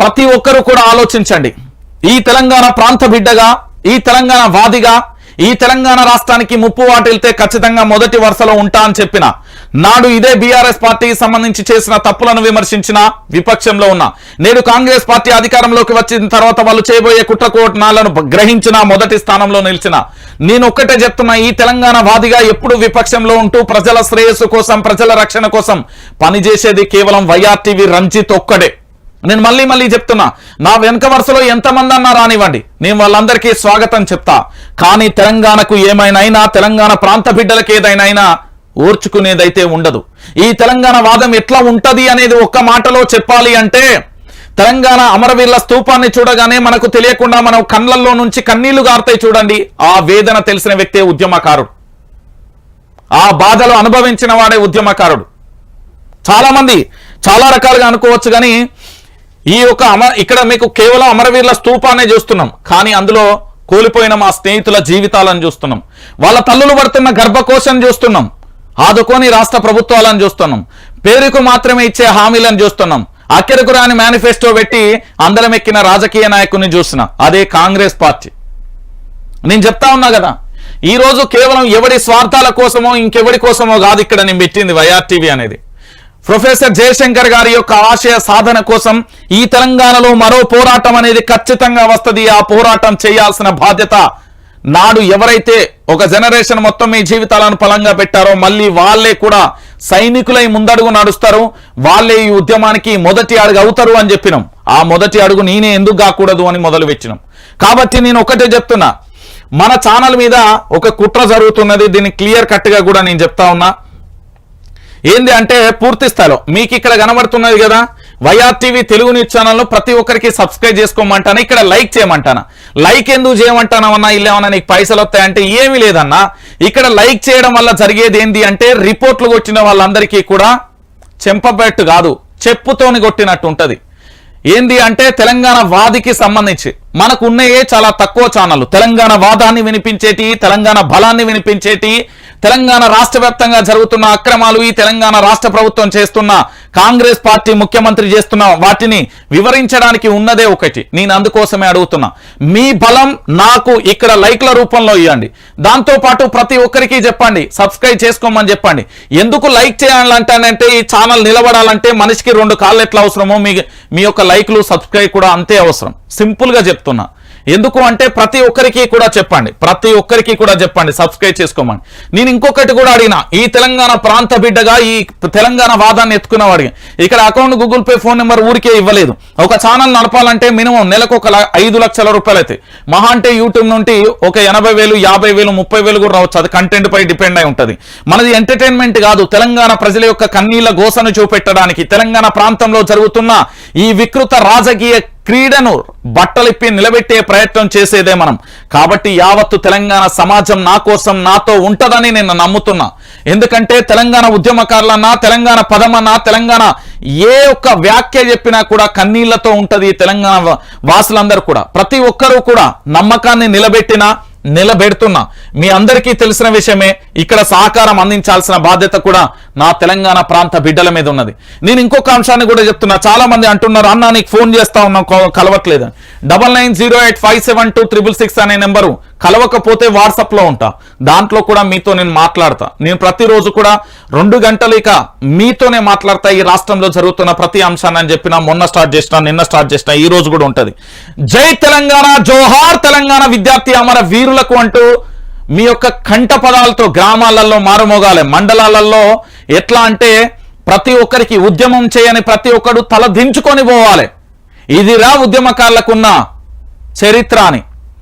ప్రతి ఒక్కరూ కూడా ఆలోచించండి. ఈ తెలంగాణ ప్రాంత బిడ్డగా ఈ తెలంగాణ వాదిగా ఈ తెలంగాణ రాష్ట్రానికి ముప్పు వాటిల్తే ఖచ్చితంగా మొదటి వరుసలో ఉంటా అని చెప్పిన నాడు ఇదే బీఆర్ఎస్ పార్టీకి సంబంధించి చేసిన తప్పులను విమర్శించిన విపక్షంలో ఉన్న నేడు కాంగ్రెస్ పార్టీ అధికారంలోకి వచ్చిన తర్వాత వాళ్ళు చేయబోయే కుట్రకోటనాలను గ్రహించిన మొదటి స్థానంలో నిలిచిన నేను ఒక్కటే చెప్తున్నా ఈ తెలంగాణ వాదిగా ఎప్పుడు విపక్షంలో ఉంటూ ప్రజల శ్రేయస్సు కోసం ప్రజల రక్షణ కోసం పనిచేసేది కేవలం వైఆర్టీవీ రంజిత్ ఒక్కడే. నేను మళ్ళీ మళ్ళీ చెప్తున్నా నా వెనక వరుసలో ఎంతమంది అన్నా రానివ్వండి. నేను వాళ్ళందరికీ స్వాగతం చెప్తా. కానీ తెలంగాణకు ఏమైనా తెలంగాణ ప్రాంత బిడ్డలకు ఏదైనా అయినా ఓర్చుకునేదైతే ఉండదు. ఈ తెలంగాణ వాదం ఎట్లా ఉంటది అనేది ఒక్క మాటలో చెప్పాలి అంటే తెలంగాణ అమరవీరుల స్తూపాన్ని చూడగానే మనకు తెలియకుండా మనం కళ్ళల్లో నుంచి కన్నీళ్ళు గారుతాయి చూడండి. ఆ వేదన తెలిసిన వ్యక్తే ఉద్యమకారుడు. ఆ బాధలు అనుభవించిన వాడే ఉద్యమకారుడు. చాలా మంది చాలా రకాలుగా అనుకోవచ్చు కానీ ఈ యొక్క అమ ఇక్కడ మీకు కేవలం అమరవీరుల స్తూపాన్ని చూస్తున్నాం. కానీ అందులో కోల్పోయిన మా స్నేహితుల జీవితాలను చూస్తున్నాం. వాళ్ళ తల్లులు పడుతున్న గర్భకోశం చూస్తున్నాం. ఆదుకొని రాష్ట్ర ప్రభుత్వాలను చూస్తున్నాం. పేరుకు మాత్రమే ఇచ్చే హామీలను చూస్తున్నాం. అక్కరకు రాని మేనిఫెస్టో పెట్టి అందరం ఎక్కిన రాజకీయ నాయకుని చూసిన. అదే కాంగ్రెస్ పార్టీ. నేను చెప్తా ఉన్నా కదా ఈ రోజు కేవలం ఎవడి స్వార్థాల కోసమో ఇంకెవడి కోసమో కాదు ఇక్కడ నేను పెట్టింది వైఆర్టీవీ అనేది. ప్రొఫెసర్ జయశంకర్ గారి యొక్క ఆశయ సాధన కోసం ఈ తెలంగాణలో మరో పోరాటం అనేది ఖచ్చితంగా వస్తుంది. ఆ పోరాటం చేయాల్సిన బాధ్యత నాడు ఎవరైతే ఒక జనరేషన్ మొత్తం మీ జీవితాలను పలంగా పెట్టారో మళ్ళీ వాళ్ళే కూడా సైనికులై ముందడుగు నడుస్తారు. వాళ్ళే ఈ ఉద్యమానికి మొదటి అడుగు అవుతారు అని చెప్పినాం. ఆ మొదటి అడుగు నేనే ఎందుకు కాకూడదు అని మొదలు పెట్టినాం. కాబట్టి నేను ఒకటే చెప్తున్నా. మన ఛానల్ మీద ఒక కుట్ర జరుగుతున్నది. దీన్ని క్లియర్ కట్గా కూడా నేను చెప్తా ఉన్నా. ఏంది అంటే పూర్తి స్థాయిలో మీకు ఇక్కడ కనబడుతున్నది కదా Y R TV Telugu news channel ప్రతి ఒక్కరికి సబ్స్క్రైబ్ చేసుకోమంటాను ఇక్కడ లైక్ చేయమంటాను? లైక్ ఎందుకు చేయమంటానమన్నా ఇల్లేమన్నా నీకు పైసలు వస్తాయంటే ఏమీ లేదన్నా ఇక్కడ లైక్ చేయడం వల్ల జరిగేది ఏంది అంటే రిపోర్ట్లు కొట్టిన వాళ్ళందరికీ కూడా చెంపబెట్టు కాదు చెప్పుతోని కొట్టినట్టు ఉంటది. ఏంది అంటే తెలంగాణ వాదికి సంబంధించి. మనకు ఉన్నయే చాలా తక్కువ ఛానళ్ళు. తెలంగాణ వాదాన్ని వినిపించేటి తెలంగాణ బలాన్ని వినిపించేటి తెలంగాణ రాష్ట్ర వ్యాప్తంగా జరుగుతున్న అక్రమాలు ఈ తెలంగాణ రాష్ట్ర ప్రభుత్వం చేస్తున్న కాంగ్రెస్ పార్టీ ముఖ్యమంత్రి చేస్తున్న వాటిని వివరించడానికి ఉన్నదే ఒకటి. నేను అందుకోసమే అడుగుతున్నా. మీ బలం నాకు ఇక్కడ లైక్ల రూపంలో ఇవ్వండి దాంతో పాటు ప్రతి ఒక్కరికి చెప్పండి. సబ్స్క్రైబ్ చేసుకోమని చెప్పండి. ఎందుకు లైక్ చేయాలంటానంటే ఈ ఛానల్ నిలబడాలంటే మనిషికి రెండు కాళ్ళు ఎట్లా అవసరమో మీ మీ యొక్క లైక్లు సబ్స్క్రైబ్ కూడా అంతే అవసరం. సింపుల్గా చెప్తున్నా. ఎందుకు అంటే ప్రతి ఒక్కరికి కూడా చెప్పండి. ప్రతి ఒక్కరికి కూడా చెప్పండి. సబ్స్క్రైబ్ చేసుకోమని. నేను ఇంకొకటి కూడా అడిగిన. ఈ తెలంగాణ ప్రాంత బిడ్డగా ఈ తెలంగాణ వాదాన్ని ఎత్తుకున్నవాడిగా ఇక్కడ account Google pay phone number ఊరికే ఇవ్వలేదు. ఒక ఛానల్ నడపాలంటే మినిమం నెలకు ఒక ఐదు లక్షల రూపాయలు అయితే మహా అంటే యూట్యూబ్ నుండి ఒక ఎనభై వేలు యాభై వేలు ముప్పై వేలు కూడా రావచ్చు. అది కంటెంట్ పై డిపెండ్ అయి ఉంటుంది. మనది ఎంటర్టైన్మెంట్ కాదు. తెలంగాణ ప్రజల యొక్క కన్నీళ్ళ గోసను చూపెట్టడానికి తెలంగాణ ప్రాంతంలో జరుగుతున్న ఈ వికృత రాజకీయ క్రీడను బట్టలిప్పి నిలబెట్టే ప్రయత్నం చేసేదే మనం. కాబట్టి యావత్తు తెలంగాణ సమాజం నా కోసం నాతో ఉంటదని నేను నమ్ముతున్నా. ఎందుకంటే తెలంగాణ ఉద్యమకారులన్నా తెలంగాణ పదమన్నా తెలంగాణ ఏ ఒక్క వ్యాఖ్య చెప్పినా కూడా కన్నీళ్ళతో ఉంటది తెలంగాణ వాసులందరూ కూడా. ప్రతి ఒక్కరూ కూడా నమ్మకాన్ని నిలబెట్టినా నిలబెడుతున్నా. మీ అందరికీ తెలిసిన విషయమే ఇక్కడ సహకారం అందించాల్సిన బాధ్యత కూడా నా తెలంగాణ ప్రాంత బిడ్డల మీద ఉన్నది. నేను ఇంకొక అంశాన్ని కూడా చెప్తున్నా. చాలా మంది అంటున్నారు అన్న నీకు ఫోన్ చేస్తా ఉన్నా కలవట్లేదు double nine zero eight five seven two triple six అనే నెంబరు కలవకపోతే వాట్సాప్లో ఉంటా. దాంట్లో కూడా మీతో నేను మాట్లాడతా. నేను ప్రతిరోజు కూడా రెండు గంటలు ఇక మీతోనే మాట్లాడతా ఈ రాష్ట్రంలో జరుగుతున్న ప్రతి అంశాన్ని అని చెప్పిన మొన్న స్టార్ట్ చేసిన నిన్న స్టార్ట్ చేసిన ఈ రోజు కూడా ఉంటుంది. జై తెలంగాణ జోహార్ తెలంగాణ విద్యార్థి అమర వీరులకు అంటూ మీ యొక్క కంఠ పదాలతో గ్రామాలలో మారుమోగాలి. మండలాలలో ఎట్లా అంటే ప్రతి ఒక్కరికి ఉద్యమం చేయని ప్రతి ఒక్కడు తల దించుకొని పోవాలి. ఇదిరా ఉద్యమకారులకున్న చరిత్ర అని.